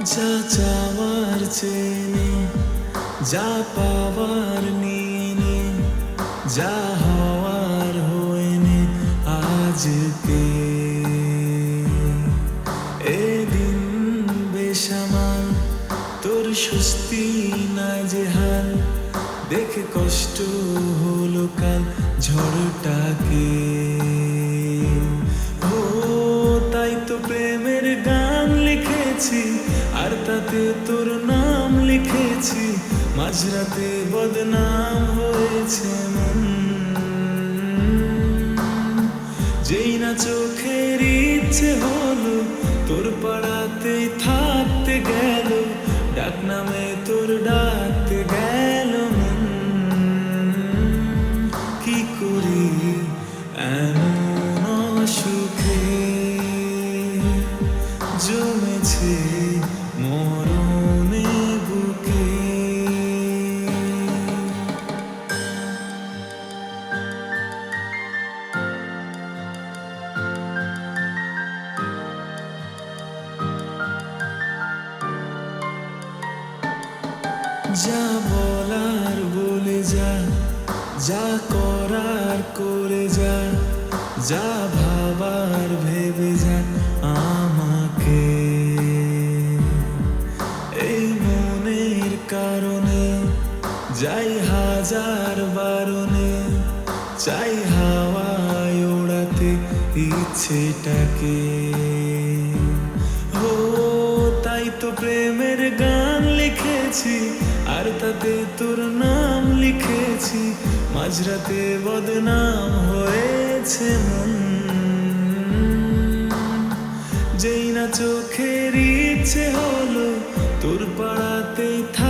যা চাওয়ার চেনে, যা পাওয়ার নিয়ে যা হওয়ার হয়নি আজকে। এদিন বেসামাল, তোর সুস্তি না হাল, দেখে কষ্ট হলো কাল ঝড়টাকে। ও, তাই তো প্রেমের গান লিখেছি, আর তাতে তোর নাম লিখেছি। মাঝরাতে বদনাম হয়েছে মন। যেই না চোখের ইচ্ছে হলো, তোর পাড়াতে থাকতে গেল। ডাক নামে তোর ডাকতে জমেছে মরণে বুকে। যা বলার বলে যা যা করার করে যা যা ভাবার ভেবে যা। হাজার বারণে চাই হাওয়ায় ওড়াতে ইচ্ছেটাকে। ও, তাই তো প্রেমের গান লিখেছি, আর তাতে তোর নাম লিখেছি। মাঝরাতে বদনাম হয়েছে মন। যেই না চোখের ইচ্ছে হলো, তোর পাড়াতেই থাকতে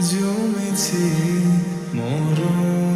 জমেছে মরণ।